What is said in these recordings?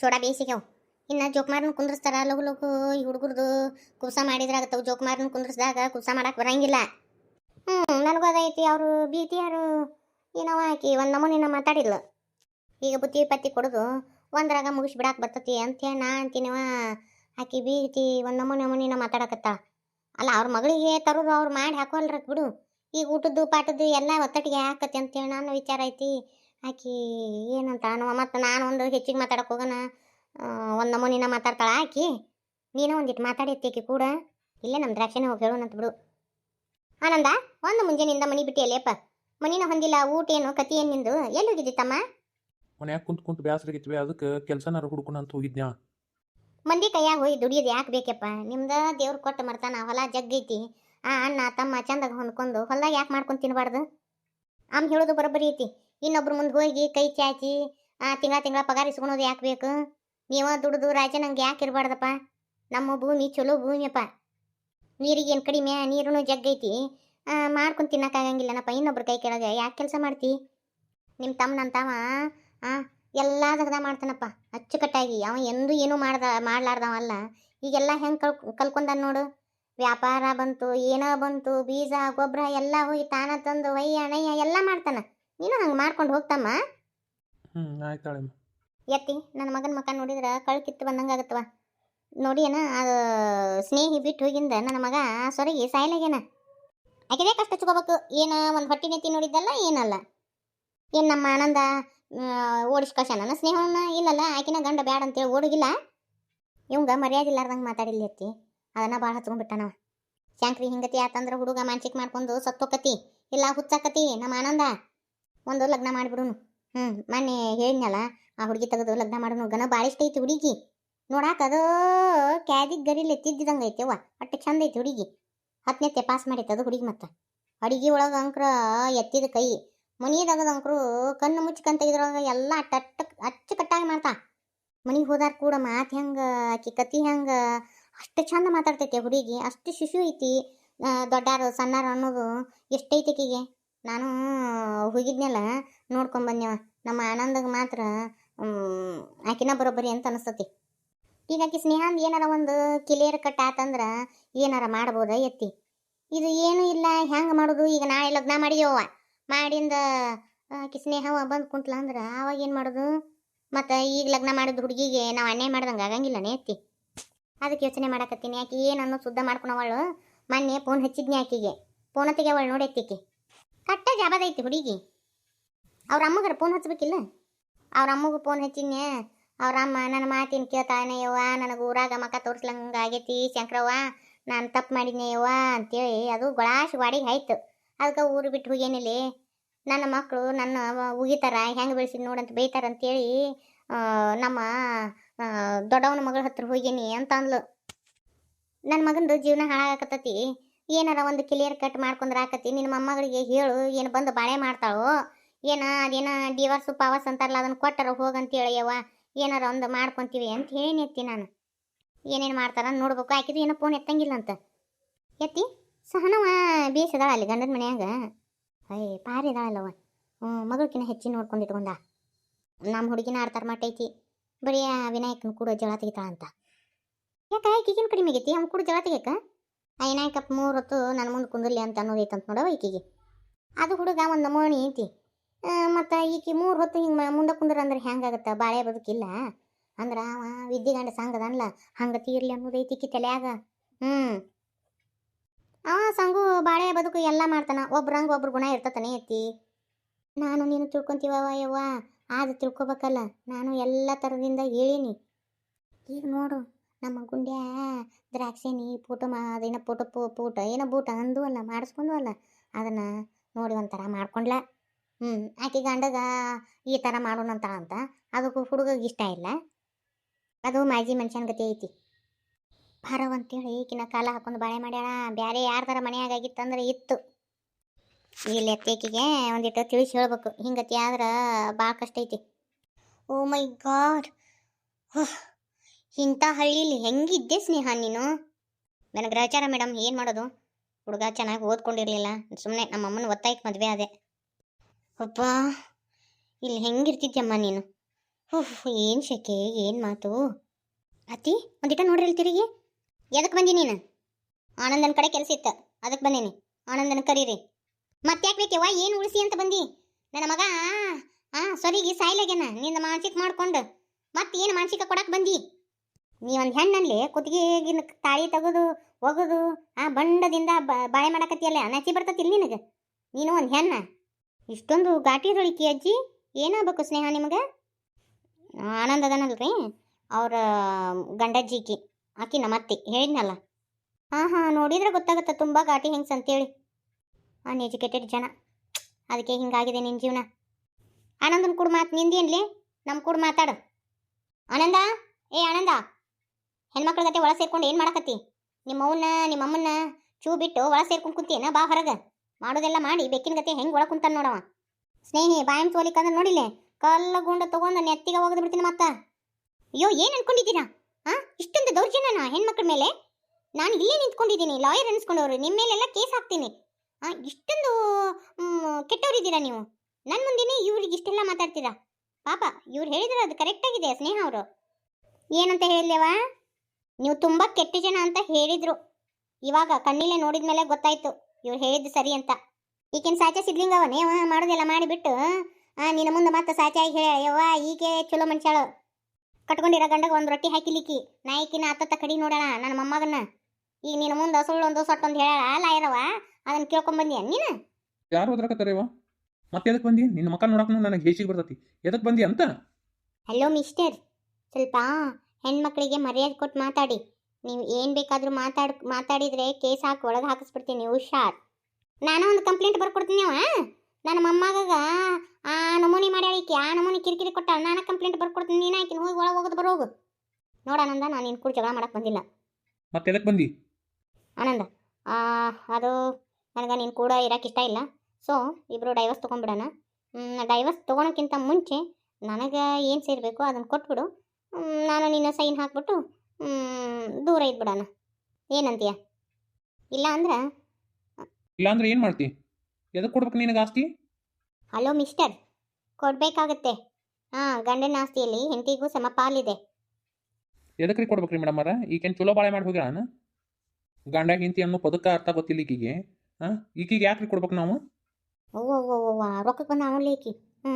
ಚೋಡ ಬೇಯಿಸಿಗ್ಯಾವ. ಇನ್ನು ಮಾರನ್ನು ಕುಂದ್ರಸ್ತಾರ. ಲಘು ಲಘು ಈ ಹುಡುಗರ್ದು ಕುಸ ಮಾಡಿದ್ರಾಗತ್ತವು ಮಾರನ್ನು ಕುಂದ್ರಸ್ದಾಗ ಕುಸ ಮಾಡಕ್ಕೆ ಬರಂಗಿಲ್ಲ. ಹ್ಞೂ ನನಗೂ ಅದೈತಿ ಅವರು ಬೀತಿಯಾರು ಏನವ ಹಾಕಿ ಒಂದು ನಮೂನಿನ ಮಾತಾಡಿಲ್ಲ ಈಗ ಬುತ್ತಿ ಪತ್ತಿ ಕೊಡೋದು. ಒಂದ್ರಾಗ ಮುಗಿಸ್ಬಿಡಾಕ್ ಬರ್ತತಿ. ಅಂತೇಳಿ ನಾ ಅಂತೀನಿವ ಆಕಿ ಬೀತಿ ಒಂದು ನಮೂನಿ ನಮೂನಿನ ಮಾತಾಡಕತ್ತ. ಅಲ್ಲ, ಅವ್ರ ಮಗಳಿಗೆ ತರೋದು ಅವ್ರು ಮಾಡಿ ಹಾಕೋಲ್ರಕ್ಕೆ ಬಿಡು. ಈಗ ಊಟದ್ದು ಪಾಟದ್ದು ಎಲ್ಲ ಒತ್ತಟಿಗೆ ಹಾಕತ್ತೆ ಅಂತೇಳಿ ನಾನು ವಿಚಾರ ಐತಿ. ಆಕಿ ಏನಂತ ಮತ್ತು ನಾನು ಒಂದು ಹೆಚ್ಚಿಗೆ ಮಾತಾಡಕ್ಕೆ ಹೋಗೋಣ ಒಂದು ನಮೂನಿನ ಮಾತಾಡ್ತಾಳ ಆಕಿ. ನೀನು ಒಂದಿಟ್ಟು ಮಾತಾಡಿ ಆಕಿ ಕೂಡ. ಇಲ್ಲೇ ನಮ್ಮ ದ್ರಾಕ್ಷಿನ ಹೋಗಿ ಹೇಳೋಣಂತ ಬಿಡು. ಆನಂದ ಒಂದು ಮುಂಜಾನೆಯಿಂದ ಮನಿ ಬಿಟ್ಟಿಯಲ್ಲೇಪ್ಪ ಮನಿನ ಹೊಂದಿಲ್ಲ ಊಟ ಏನು ಕತಿ ಏನು ನಿಂದು? ಎಲ್ಲಿ ಹೋಗಿದ್ದಿ ತಮ್ಮ? ಮನ್ಯಾಗ ಕುಂತ್ ಕುಂತ್ ಬ್ಯಾಸರಾಗಿತ್ವಿ ಅದಕ್ಕೆ ಕೆಲಸನಾರ ಹುಡ್ಕೊಂಡು ಅಂತ ಹೋಗಿದ್ನ್ಯಾ ಮಂದಿ ಕೈಯಾಗ ಹೋಗಿ ದುಡಿಯೋದು ಯಾಕೆ ಬೇಕಪ್ಪ? ನಿಮ್ದು ದೇವ್ರು ಕೊಟ್ಟು ಮರ್ತಾನ ಹೊಲ ಜಗ್ಗೈತಿ ಆ ಅಣ್ಣ ತಮ್ಮ ಚಂದಾಗ ಹೊಂದ್ಕೊಂಡು ಹೊಲ್ದಾಗ ಯಾಕೆ ಮಾಡ್ಕೊಂಡು ತಿನ್ಬಾರ್ದು? ಆಮ್ ಹೇಳೋದು ಬರೋಬ್ಬರಿ ಐತಿ. ಇನ್ನೊಬ್ರ ಮುಂದೆ ಹೋಗಿ ಕೈ ಚಾಚಿ, ಆ ತಿಂಗಳ ತಿಂಗಳ ಪಗಾರ ಇಸ್ಕೊಳೋದು ಯಾಕೆ ಬೇಕು? ನೀವ ದುಡ್ದು ರಾಜ ನಂಗೆ ಯಾಕೆ ಇರಬಾರ್ದಪ್ಪ? ನಮ್ಮ ಭೂಮಿ ಚಲೋ ಭೂಮಿಯಪ್ಪ. ನೀರಿಗೇನು ಕಡಿಮೆ? ನೀರು ಜಗ್ಗೈತಿ ಮಾಡ್ಕೊಂಡು ತಿನ್ನಕ್ಕಾಗಂಗಿಲ್ಲನಪ್ಪ ಇನ್ನೊಬ್ರು ಕೈ ಕೆಳಗೆ ಯಾಕೆ ಕೆಲಸ ಮಾಡ್ತಿ? ನಿಮ್ಮ ತಮ್ಮನ ಆ, ಎಲ್ಲ ದಗದ ಮಾಡ್ತಾನಪ್ಪ. ಅಚ್ಚುಕಟ್ಟಾಗಿ. ಅವ ಎಂದೂ ಏನೂ ಮಾಡ್ದ ಮಾಡ್ಲಾರ್ದವಲ್ಲ ಈಗೆಲ್ಲ ಹೆಂಗೆ ಕಲ್ ಕಲ್ಕೊಂಡ ನೋಡು. ವ್ಯಾಪಾರ ಬಂತು, ಏನೋ ಬಂತು, ಬೀಜ ಗೊಬ್ಬರ ಎಲ್ಲ ಹೋಗಿ ತಾನ ತಂದು ಒಯ್ಯ ಅಣಯ್ಯ ಎಲ್ಲ ಮಾಡ್ತಾನ. ನೀನು ಹಂಗೆ ಮಾಡ್ಕೊಂಡು ಹೋಗ್ತಮ್ಮ. ಹ್ಞೂ ಆಯ್ತಾಳಮ್ಮ ಎತ್ತಿ ನನ್ನ ಮಗನ ಮಕ ನೋಡಿದ್ರೆ ಕಳ್ ಕಿತ್ತು ಬಂದಂಗೆ ಆಗತ್ತವ ನೋಡಿ ಏನ ಅದು ಸ್ನೇಹಿ ಬಿಟ್ಟು ಹೋಗಿಂದ ನನ್ನ ಮಗ ಸೊರಗಿ ಸಾಯಲಾಗೇನ ಆಕೆದೇ ಕಷ್ಟ ಹಚ್ಕೋಬೇಕು? ಏನು ಒಂದು ಹೊಟ್ಟಿ ನೆತ್ತಿ ನೋಡಿದ್ದಲ್ಲ ಏನಲ್ಲ. ಏನು ನಮ್ಮ ಆನಂದ ಓಡಿಸ್ ಕಳ್ಸ ನನ್ನ ಸ್ನೇಹವನ್ನ ಇಲ್ಲಲ್ಲ ಆಕಿನ ಗಂಡ ಬ್ಯಾಡ ಅಂತೇಳಿ ಓಡೋಗಿಲ್ಲ. ಇವಂಗ ಮರ್ಯಾದೆ ಇಲ್ಲಾರ್ದಂಗೆ ಮಾತಾಡಿಲ್ಲ ಎತ್ತಿ. ಅದನ್ನ ಭಾಳ ಹಚ್ಕೊಂಡ್ಬಿಟ್ಟನವ ಶಾಂಕ್ರಿ ಹಿಂಗತಿ ಆತಂದ್ರೆ ಹುಡುಗ ಮಾನ್ಸಿಕ್ ಮಾಡ್ಕೊಂಡು ಸತ್ತೋಕತಿ ಇಲ್ಲ ಹುಚ್ಚಾಕತಿ ನಮ್ಮ ಆನಂದ. ಒಂದು ಲಗ್ನ ಮಾಡಿಬಿಡುನು. ಹ್ಞೂ ಮೊನ್ನೆ ಹೇಳಿದ್ನಲ್ಲ, ಆ ಹುಡುಗಿ ತೆಗೆದು ಲಗ್ನ ಮಾಡೋನು. ಗನ ಭಾಳ ಇಷ್ಟ ಐತಿ ಹುಡುಗಿ. ನೋಡಾಕ ಅದು ಕ್ಯಾದಿಗೆ ಗರಿಲಿ ಎತ್ತಿದ್ದಂಗೆ ಐತಿ ಅವ್ವ. ಅಷ್ಟು ಚಂದ ಐತಿ ಹುಡುಗಿ. ಹತ್ತನೇತ್ತೆ ಪಾಸ್ ಮಾಡೈತೆ ಅದು ಹುಡುಗಿ ಮತ್ತೆ. ಅಡುಗೆ ಒಳಗೆ ಅಂಕ್ರ ಎತ್ತಿದ ಕೈ. ಮನಿಯದಾಗ ಅಂಕರು ಕಣ್ಣು ಮುಚ್ಕೊಂತ ಇದ್ರೊಳಗೆ ಎಲ್ಲ ಅಟ್ಟ ಅಚ್ಚುಕಟ್ಟಾಗಿ ಮಾಡ್ತಾ. ಮನಿಗೆ ಹೋದಾರ ಕೂಡ ಮಾತು ಹೆಂಗೆ ಆಕಿ ಕತಿ ಹೆಂಗೆ, ಅಷ್ಟು ಚಂದ ಮಾತಾಡ್ತೈತೆ ಹುಡುಗಿ. ಅಷ್ಟು ಶಿಶು ಐತಿ. ದೊಡ್ಡಾರು, ಸಣ್ಣಾರು ಅನ್ನೋದು ಎಷ್ಟೈತಿ ಆಕಿಗೆ ನಾನು ಹೋಗಿದ್ನಲ್ಲ ನೋಡ್ಕೊಂಬಂದ್ಯವ ನಮ್ಮ ಆನಂದಗೆ ಮಾತ್ರ ಆಕಿನ ಬರೋಬ್ಬರಿ ಅಂತ ಅನಿಸ್ತತಿ. ಈಗ ಆಕಿ ಸ್ನೇಹಂದ್ ಏನಾರ ಒಂದು ಕಿಲಿಯರ್ ಕಟ್ ಆತಂದ್ರ ಏನಾರ ಮಾಡ್ಬೋದ ಎತ್ತಿ. ಇದು ಏನು ಇಲ್ಲ ಹೆಂಗೆ ಮಾಡೋದು? ಈಗ ನಾಳೆ ಲಗ್ನ ಮಾಡಿಯವ್ವ. ಮಾಡಿಂದ ಆಕಿ ಸ್ನೇಹವ ಬಂದು ಕುಂತ್ಲ ಅಂದ್ರೆ ಅವಾಗ ಏನು ಮಾಡೋದು? ಮತ್ತು ಈಗ ಲಗ್ನ ಮಾಡಿದ ಹುಡುಗಿಗೆ ನಾವು ಅನ್ಯಾಯ ಮಾಡ್ದಂಗೆ ಆಗಂಗಿಲ್ಲನೇ ಎತ್ತಿ. ಅದಕ್ಕೆ ಯೋಚನೆ ಮಾಡಕತ್ತೀನಿ. ಆಕಿ ಏನು ಅನ್ನೋ ಶುದ್ಧ ಮಾಡ್ಕೊಳವಳು ಮೊನ್ನೆ ಫೋನ್ ಹಚ್ಚಿದ್ನಿ ಆಕಿಗೆ. ಫೋನ್ ತೆಗೆವಳು ನೋಡಿ ನೋಡೈತಿ ಕಟ್ಟ ಜಾಬದೈತಿ ಹುಡುಗಿ. ಅವ್ರ ಅಮ್ಮಗರ ಫೋನ್ ಹಚ್ಬೇಕಿಲ್ಲ? ಅವ್ರ ಅಮ್ಮಗೂ ಫೋನ್ ಹಚ್ಚಿನ್ಯ? ಅವ್ರ ಅಮ್ಮ ನನ್ನ ಮಾತಿನ ಕೇಳ್ತಾನೆ, ಯವ್ವ, ನನಗೆ ಊರಾಗ ಮಕ್ಕ ತೋರಿಸ್ಲಂಗೆ ಆಗೈತಿ ಶಂಕರವ್ವ, ನಾನು ತಪ್ಪು ಮಾಡಿದ್ನೆ ಯವ್ವ ಅಂತೇಳಿ ಅದು ಗೊಳಾಶ್ ವಾಡಿಗೆ ಆಯ್ತು. ಅದಕ್ಕೆ ಊರು ಬಿಟ್ಟು ಹೋಗೇನಿಲ್ಲಿ ನನ್ನ ಮಕ್ಕಳು ನನ್ನ ಉಗಿತಾರ ಹೆಂಗೆ ಬೆಳೆಸಿದ್ ನೋಡಂತ ಬೈತಾರ ಅಂತೇಳಿ ನಮ್ಮ ದೊಡ್ಡವನ ಮಗಳ ಹತ್ರ ಹೋಗೇನಿ ಅಂತ ಅಂದ್ಲು ನನ್ನ ಮಗಂದು ಜೀವನ ಹಾಳಾಗಕತ್ತತಿ. ಏನಾರ ಒಂದು ಕ್ಲಿಯರ್ ಕಟ್ ಮಾಡ್ಕೊಂಡ್ರೆ ಆಕತಿ. ನಿನ್ನ ಮೊಮ್ಮಗಳಿಗೆ ಹೇಳು, ಏನು ಬಂದು ಬಾಳೆ ಮಾಡ್ತಾಳೋ? ಏನ ಅದೇನ ಡಿವರ್ಸು ಪಾವಸ್ ಅಂತಾರಲ್ಲ, ಅದನ್ನ ಕೊಟ್ಟರ ಹೋಗಂತೇಳಿ ಯವ್ವ ಏನಾರ ಒಂದು ಮಾಡ್ಕೊಂತೀವಿ ಅಂತ ಹೇಳಿ ಎತ್ತಿ ನಾನು. ಏನೇನು ಮಾಡ್ತಾರ ನೋಡ್ಬೇಕು. ಆಕಿದು ಏನೋ ಫೋನ್ ಎತ್ತಂಗಿಲ್ಲ ಅಂತ ಎತ್ತಿ, ಸಹನವ ಬೇಸದಾಳ ಅಲ್ಲಿ ಗಂಡನ ಮನ್ಯಾಗ. ಅಯ್ಯ ಪಾರಿ ಇದಾಳಲ್ಲವ ಹ್ಞೂ ಮಗಳಕಿನ ಹೆಚ್ಚಿ ನೋಡ್ಕೊಂಡು ಇಟ್ಕೊಂಡ. ನಮ್ಮ ಹುಡುಗಿನ ಆಡ್ತಾರ ಮಟ್ಟೈತಿ ಬರೀ ವಿನಾಯಕನ ಕೂಡ ಜಳ ತೆಗಿತಾಳ ಅಂತ ಯಾಕೆ ಈಗಿನ ಕಡಿಮೆ ಆಗೈತಿ? ಅವ್ನು ಕೂಡ ಜಳ ತೆಗಿಯಕ? ಆ ಕಪ್ ಮೂರು ಹೊತ್ತು ನನ್ನ ಮುಂದೆ ಕುಂದಿರ್ಲಿ ಅಂತ ಅನ್ನೋದೈತಂತ ನೋಡವ ಈಕಿಗೆ. ಅದು ಹುಡುಗ ಒಂದು ನಮೂನಿ ಐತಿ. ಮತ್ತು ಈಕಿ ಮೂರು ಹೊತ್ತು ಹಿಂಗೆ ಮುಂದೆ ಕುಂದ್ರ ಅಂದ್ರೆ ಹೆಂಗಾಗತ್ತೆ? ಬಾಳೆ ಬದುಕಿಲ್ಲ. ಅಂದ್ರೆ ಅವ ವಿದ್ಯೆಗಂಡ ಸಂಘದನ್ಲ ಹಂಗೆ ತೀರ್ಲಿ ಅನ್ನೋದೈತಿ ಈಕಿ ತಲೆಯಾಗ. ಹ್ಞೂ ಅವ ಸಂಗು ಬಾಳೆ ಬದುಕು ಎಲ್ಲ ಮಾಡ್ತಾನ. ಒಬ್ರಂಗೆ ಒಬ್ರು ಗುಣ ಇರ್ತತಾನೆ ಐತಿ ನಾನು ನೀನು ತಿಳ್ಕೊಂತೀವವ ಯವ್ವ? ಆದ ತಿಳ್ಕೊಬೇಕಲ್ಲ. ನಾನು ಎಲ್ಲ ಥರದಿಂದ ಹೇಳೀನಿ. ಈಗ ನೋಡು. ನಮ್ಮ ಗುಂಡ್ಯಾ ದ್ರಾಕ್ಷಿನಿ ಪೂಟ ಮಾ, ಅದೇನೋ ಪೂಟ ಪೂ, ಪೂಟ ಏನೋ ಬೂಟ ಅಂದು ಅಲ್ಲ, ಮಾಡಿಸ್ಕೊಂಡು ಅಲ್ಲ, ಅದನ್ನು ನೋಡಿ ಒಂಥರ ಮಾಡ್ಕೊಂಡ್ಲ. ಹ್ಞೂ ಆಕೆ ಗಂಡಗ ಈ ಥರ ಮಾಡೋಣಂತ ಅಂತ ಅದಕ್ಕೂ ಹುಡುಗಗೆ ಇಷ್ಟ ಇಲ್ಲ. ಅದು ಮಾಜಿ ಮನುಷ್ಯನ ಗತಿ ಐತಿ. ಭಾರವ್ ಅಂತೇಳಿ ಈಕಿನ ಕಾಲ ಹಾಕೊಂಡು ಬಾಳೆ ಮಾಡ್ಯಾಳ. ಬ್ಯಾರೆ ಯಾರ್ದಾರ ಮನೆಯಾಗಿತ್ತಂದ್ರೆ ಇತ್ತು. ಇಲ್ಲಿ ಅತ್ತೇಕಿಗೆ ಒಂದಿಟ್ಟು ತಿಳಿಸಿ ಹೇಳ್ಬೇಕು. ಹಿಂಗತಿ ಆದ್ರೆ ಭಾಳ ಕಷ್ಟ ಐತಿ. ಓ ಮೈ ಗಾಡ್ ಇಂಥ ಹಳ್ಳಿಲಿ ಹೆಂಗಿದ್ದೆ ಸ್ನೇಹ ನೀನು? ನನಗೆ ಗ್ರಹಚಾರ ಮೇಡಮ್ ಏನು ಮಾಡೋದು? ಹುಡುಗ ಚೆನ್ನಾಗಿ ಓದ್ಕೊಂಡಿರಲಿಲ್ಲ. ಸುಮ್ಮನೆ ನಮ್ಮ ಅಮ್ಮನ ಒತ್ತಾಯಕ್ಕೆ ಮದುವೆ ಆದೆ. ಅಪ್ಪ, ಇಲ್ಲಿ ಹೆಂಗಿರ್ತಿದ್ಯಮ್ಮ ನೀನು? ಹೂ ಏನು ಶೆಕೆ, ಏನು ಮಾತು? ಅತಿ ಒಂದಿಟ ನೋಡ್ರಿ ತಿರುಗಿ. ಎದಕ್ಕೆ ಬಂದಿ ನೀನು? ಆನಂದನ ಕಡೆ ಕೆಲಸ ಇತ್ತು. ಅದಕ್ಕೆ ಬಂದೀನಿ. ಆನಂದನ ಕರೀರಿ. ಮತ್ತೆ ಯಾಕೆ ಬೇಕವ್ವ? ಏನು ಉಳಿಸಿ ಅಂತ ಬಂದಿ? ನನ್ನ ಮಗ, ಆ ಸರಿಗೆ ಸಾಯ್ಲಾಗ್ಯಾನ. ನಿಂದ ಮಾನಸಿಕ ಮಾಡ್ಕೊಂಡು. ಮತ್ತೆ ಏನು ಮಾನಸಿಕ ಕೊಡಕ್ಕೆ ಬಂದಿ? ನೀ ಒಂದು ಹೆಣ್ಣಲ್ಲಿ ಕುತ್ತಿಗೆಗಿನ ತಾಳಿ ತೆಗೆದು ಒಗದು ಆ ಬಂಡದಿಂದ ಬಾಳೆ ಮಾಡಕತ್ತಿಯಲ್ಲ ನಚಿ ಬರ್ತತಿಲ್ಲ ನಿನಗೆ? ನೀನು ಒಂದು ಹೆಣ್ಣ. ಇಷ್ಟೊಂದು ಘಾಟಿ ರೊಳಿಕಿ ಅಜ್ಜಿ, ಏನಾಗಬೇಕು ಸ್ನೇಹ ನಿಮಗೆ? ಆನಂದ ಅದನಲ್ರಿ, ಅವ್ರ ಗಂಡಜ್ಜಿಕಿ, ಆಕಿ ನಮ್ಮತ್ತಿ, ಹೇಳಿದ್ನಲ್ಲ. ಹಾಂ ಹಾಂ ನೋಡಿದ್ರೆ ಗೊತ್ತಾಗುತ್ತೆ ತುಂಬ ಘಾಟಿ ಹೆಂಗ್ಸ್ ಅಂತೇಳಿ. ಅನ್ಎಜುಕೇಟೆಡ್ ಜನ. ಅದಕ್ಕೆ ಹಿಂಗಾಗಿದೆ ನಿನ್ನ ಜೀವನ. ಆನಂದನ ಕೂಡ ಮಾತು, ನಿಂದೇನ್ಲಿ? ನಮ್ಮ ಕೂಡ ಮಾತಾಡು. ಆನಂದ? ಏ, ಆನಂದ? ಹೆಣ್ಮಕ್ಳ ಗತೆ ಒಳ ಸೇರ್ಕೊಂಡು ಏನು ಮಾಡಕತ್ತಿ? ನಿಮ್ಮ ಅವನ್ನ ನಿಮ್ಮ ಅಮ್ಮನ್ನ ಚೂ ಬಿಟ್ಟು ಒಳ ಸೇರ್ಕೊಂಡು ಕುಂತೀನ ಬಾ ಹೊರಗೆ? ಮಾಡೋದೆಲ್ಲ ಮಾಡಿ ಬೆಕ್ಕಿನ ಗತೆ ಹೆಂಗೆ ಒಳ ಕುಂತಾನ ನೋಡವ. ಸ್ನೇಹಿ, ಬಾಯಂ ಸೋಲಿಕಂದ್ರೆ ನೋಡಿಲೆ ಕಲ್ಲ ಗುಂಡ ತಗೊಂಡು ನೆತ್ತಿಗೆ ಹೋಗದ್ ಬಿಡ್ತೀನಿ ಮತ್ತ. ಅಯ್ಯೋ, ಏನು ಅನ್ಕೊಂಡಿದ್ದೀರಾ? ಆ, ಇಷ್ಟೊಂದು ದೌರ್ಜನ್ಯನ ಹೆಣ್ಮಕ್ಳ ಮೇಲೆ? ನಾನು ಇಲ್ಲೇ ನಿಂತ್ಕೊಂಡಿದ್ದೀನಿ, ಲಾಯರ್ ಅನ್ಸ್ಕೊಂಡವ್ರು ನಿಮ್ಮ ಮೇಲೆಲ್ಲ ಕೇಸ್ ಹಾಕ್ತೀನಿ. ಆ, ಇಷ್ಟೊಂದು ಕೆಟ್ಟವರಿದ್ದೀರಾ ನೀವು? ನನ್ನ ಮುಂದೆನೇ ಇವ್ರಿಗೆ ಇಷ್ಟೆಲ್ಲ ಮಾತಾಡ್ತೀರಾ? ಪಾಪ, ಇವ್ರು ಹೇಳಿದ್ರೆ ಅದು ಕರೆಕ್ಟಾಗಿದೆ ಸ್ನೇಹ ಅವರು. ಏನಂತ ಹೇಳಿಲ್ಲೇವಾ ನೀವು ತುಂಬ ಕೆಟ್ಟ ಜನ ಅಂತ ಹೇಳಿದ್ರು. ಇವಾಗ ಕಣ್ಣಿಲೆ ನೋಡಿದ ಮೇಲೆ ಗೊತ್ತಾಯ್ತು. ಇವ್ರು ಹೇಳಿದ್ದು ಸರಿ ಅಂತ. ಈಗಿನ ಸಾಚ ಸಿದ್ಲಿಂಗವನೇ ಅವನೇ ಮಾಡೋದೆಲ್ಲ ಮಾಡಿಬಿಟ್ಟು ನಿನ್ನ ಮುಂದೆ ಮತ್ತೆ ಸಾಚಾಗಿ ಹೇಳ ಯವ್ವ ಈಕೆ ಚಲೋ ಮನುಷ್ಯಾಳು. ಕಟ್ಕೊಂಡಿರೋ ಗಂಡಗ ಒಂದು ರೊಟ್ಟಿ ಹಾಕಿಲಿಕ್ಕಿ. ನಾಯಿಕಿನ ಅತ್ತತ್ತ ಕಡಿ ನೋಡೋಣ ನನ್ನ ಮೊಮ್ಮಗನ್ನ. ಈಗ ನಿನ್ನ ಮುಂದೆ ಸುಳ್ಳು ಒಂದು ಸೊಟ್ಟೊಂದು ಹೇಳ ಲಾಯರವ ಅದನ್ನ ಕೇಳ್ಕೊಂಬಂದಿಯ ನೀನು? ಯಾರು ಹೋದ್ರಕತ್ತಾರೇವ ಮತ್ತೆ ಎದಕ್ಕೆ ಬಂದಿ? ನಿನ್ನ ಮಕ್ಕ ನೋಡಕ್ಕೂ ನನಗೆ ಹೇಸಿಗೆ ಬರ್ತತಿ. ಎದಕ್ಕೆ ಬಂದಿ ಅಂತ? ಹಲೋ ಮಿಸ್ಟರ್ ಸ್ವಲ್ಪ ಹೆಣ್ಮಕ್ಳಿಗೆ ಮರ್ಯಾದೆ ಕೊಟ್ಟು ಮಾತಾಡಿ. ನೀವು ಏನು ಬೇಕಾದರೂ ಮಾತಾಡ್ ಮಾತಾಡಿದರೆ ಕೇಸ್ ಹಾಕಿ ಒಳಗೆ ಹಾಕಿಸ್ಬಿಡ್ತೀನಿ ಹುಷಾರ್. ನಾನು ಒಂದು ಕಂಪ್ಲೇಂಟ್ ಬರ್ಕೊಡ್ತೀನಿ ಅವ ನನ್ನ ಮೊಮ್ಮಗ ಆ ನಮೂನಿ ಮಾಡ್ಯಾಳಿಕೆ ಆ ನಮೂನಿ ಕಿರಿಕಿರಿ ಕೊಟ್ಟ ನಾನು ಕಂಪ್ಲೇಂಟ್ ಬರ್ಕೊಡ್ತೀನಿ ನೀನು ಆಕಿನ ಹೋಗಿ ಒಳಗೆ ಹೋಗೋದು ಬರೋಗು. ನೋಡಾನಂದ ನಾನು ನಿನ್ನ ಕೂಡ ಜಗಳ ಮಾಡಕ್ಕೆ ಬಂದಿಲ್ಲ. ಮತ್ತೆ ಎದಕ್ಕೆ ಬಂದಿ? ಆನಂದ ಆ, ಅದು ನನಗೆ ನೀನು ಕೂಡ ಇರೋಕೆ ಇಷ್ಟ ಇಲ್ಲ. ಸೊ ಇಬ್ಬರು ಡೈವರ್ಸ್ ತೊಗೊಂಡ್ಬಿಡೋಣ. ಡೈವರ್ಸ್ ತೊಗೊಳೋಕ್ಕಿಂತ ಮುಂಚೆ ನನಗೆ ಏನು ಸೇರಬೇಕು ಅದನ್ನು ಕೊಟ್ಬಿಡು. ನಾನು ನಿನ್ನ ಸೈನ್ ಹಾಕ್ಬಿಟ್ಟು ದೂರ ಇದ್ಬಿಡೋಣ. ಏನಂತೀಯ? ಇಲ್ಲ ಅಂದ್ರೆ? ಇಲ್ಲಾಂದ್ರೆ ಏನು ಮಾಡ್ತಿ? ಎದಕ್ಕೆ ಕೊಡ್ಬೇಕು ನಿನಗೆ ಆಸ್ತಿ? ಹಲೋ ಮಿಸ್ಟರ್ ಕೊಡಬೇಕಾಗತ್ತೆ. ಹಾಂ ಗಂಡನ ಆಸ್ತಿಯಲ್ಲಿ ಹೆಂಡತಿಗೂ ಸಮ ಪಾಲಿದೆ. ಎದಕ್ಕೆ ರೀ ಕೊಡ್ಬೇಕ್ರಿ ಮೇಡಮ್ ಅರ ಈಗೇನು ಚಲೋ ಬಾಳೆ ಮಾಡಿ ಹೋಗಿರಾನ ಗಂಡ ಹೆಂಡತಿ ಅನ್ನೋ ಪದಕ ಅರ್ಥ ಗೊತ್ತಿಲ್ಲ ಈಗಿಗೆ ಹಾಂ ಈಕಿಗೆ ಯಾಕೆ ರೀ ಕೊಡ್ಬೇಕು ನಾವು? ಓ ಓ ಓ ರೊಕ್ಕಕ್ಕೆ ನಾವು ಲೇಕಿ ಹ್ಞೂ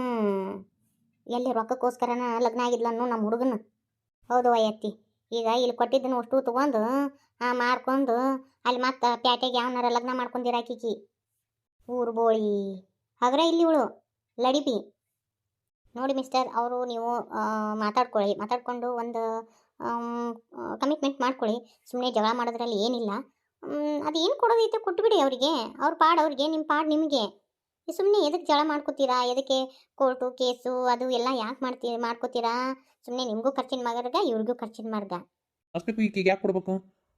ಎಲ್ಲಿ ರೊಕ್ಕಕ್ಕೋಸ್ಕರನ ಲಗ್ನ ಆಗಿದ್ಲ ಅನ್ನೋ ನಮ್ಮ ಹುಡುಗನ. ಹೌದು ಅಯ್ಯತ್ತಿ ಈಗ ಇಲ್ಲಿ ಕೊಟ್ಟಿದ್ದನ್ನು ಅಷ್ಟು ತೊಗೊಂಡು, ಆ ಮಾರ್ಕೊಂಡು ಅಲ್ಲಿ ಮತ್ತೆ ಪ್ಯಾಟೆಗೆ ಯಾವನಾರ ಲಗ್ನ ಮಾಡ್ಕೊಂಡಿರಾಕಿಕಿ ಊರು ಬೋಳಿ. ಹಾಗ್ರೆ ಇಲ್ಲಿ ಇವಳು? ಲಡಿಬಿ ನೋಡಿ ಮಿಸ್ಟರ್ ಅವರು ನೀವು ಮಾತಾಡ್ಕೊಳ್ಳಿ. ಮಾತಾಡ್ಕೊಂಡು ಒಂದು ಕಮಿಟ್ಮೆಂಟ್ ಮಾಡ್ಕೊಳ್ಳಿ. ಸುಮ್ಮನೆ ಜಗಳ ಮಾಡೋದ್ರಲ್ಲಿ ಏನಿಲ್ಲ. ಅದು ಏನು ಕೊಡೋದೈತೆ ಕೊಟ್ಬಿಡಿ ಅವರಿಗೆ. ಅವ್ರ ಪಾಡು ಅವ್ರಿಗೆ ನಿಮ್ಮ ಪಾಡು ನಿಮಗೆ. ಸುಮ್ಮನೆ ಎದಕ್ಕೆ ಜಳ ಮಾಡ್ಕೋತೀರಾ? ಎದಕ್ಕೆ ಕೋರ್ಟು ಕೇಸು ಅದು ಎಲ್ಲ ಯಾಕೆ ಮಾಡ್ತೀರಿ ಮಾಡ್ಕೋತೀರಾ? ಸುಮ್ಮನೆ ನಿಮಗೂ ಖರ್ಚಿನ ಮಾರ್ಗ ಇವ್ರಿಗೂ ಖರ್ಚಿನ ಮಾರ್ಗ. ಅಷ್ಟಕ್ಕೂ ಈಕೆಗೆ ಯಾಕೆ ಕೊಡ್ಬೇಕು?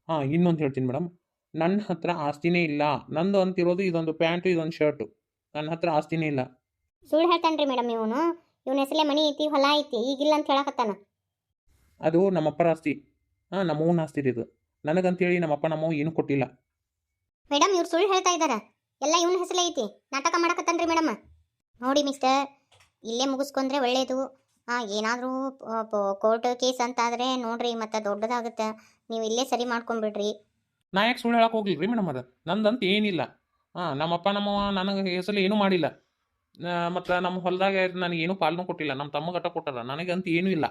ಹಾಂ ಇನ್ನೊಂದು ಹೇಳ್ತೀನಿ ಮೇಡಮ್. ನನ್ನ ಹತ್ರ ಆಸ್ತಿನೇ ಇಲ್ಲ. ನಂದು ಅಂತಿರೋದು ಇದೊಂದು ಪ್ಯಾಂಟು ಇದೊಂದು ಶರ್ಟು. ನನ್ನ ಹತ್ರ ಆಸ್ತಿನೇ ಇಲ್ಲ. ಸುಳ್ಳು ಹೇಳ್ತಾನ್ರಿ ಮೇಡಮ್ ಇವನು. ಇವನ ಹೆಸಲೇ ಮನಿ ಐತಿ ಹೊಲ ಐತಿ ಈಗಿಲ್ಲ ಅಂತ ಹೇಳಕತ್ತಾನ. ಅದು ನಮ್ಮಪ್ಪರ ಆಸ್ತಿ. ಹಾಂ ನಮ್ಮವ್ವನ ಆಸ್ತಿ ಇದು. ನನಗಂತೇಳಿ ನಮ್ಮಪ್ಪ ನಮ್ಮವ್ವ ಏನು ಕೊಟ್ಟಿಲ್ಲ. ಮೇಡಮ್ ಇವ್ರು ಸುಳ್ಳು ಹೇಳ್ತಾ ಇದ್ದಾರ ಎಲ್ಲ ಇವನ ಹೆಸರೇ ಐತಿ. ನಾಟಕ ಮಾಡಕತ್ತನ್ರಿ ಮೇಡಮ್. ನೋಡಿ ಮಿಸ್ಟರ್ ಇಲ್ಲೇ ಮುಗಿಸ್ಕೊಂಡ್ರೆ ಒಳ್ಳೇದು. ಹಾಂ ಏನಾದರೂ ಕೋರ್ಟ್ ಕೇಸ್ ಅಂತಾದರೆ ನೋಡ್ರಿ, ಮತ್ತೆ ದೊಡ್ಡದಾಗುತ್ತೆ. ನೀವು ಇಲ್ಲೇ ಸರಿ ಮಾಡ್ಕೊಂಡ್ಬಿಡ್ರಿ ನಾ ಯಾಕೆ ಸುಳ್ಳು ಹೇಳಕ್ಕೆ ಹೋಗ್ಲಿ ರೀ ಮೇಡಮ್ ಅದು? ನಂದಂತ ಏನಿಲ್ಲ. ಹಾಂ ನಮ್ಮಪ್ಪ ನಮ್ಮವ್ವ ನನಗೆ ಹೆಸರು ಏನೂ ಮಾಡಿಲ್ಲ. ಮತ್ತು ನಮ್ಮ ಹೊಲದಾಗ ನನಗೇನು ಪಾಲನೂ ಕೊಟ್ಟಿಲ್ಲ. ನಮ್ಮ ತಮ್ಮ ತಮ್ಮಗಟ್ಟ ಕೊಟ್ಟಾರ ನನಗಂತ ಏನೂ ಇಲ್ಲ.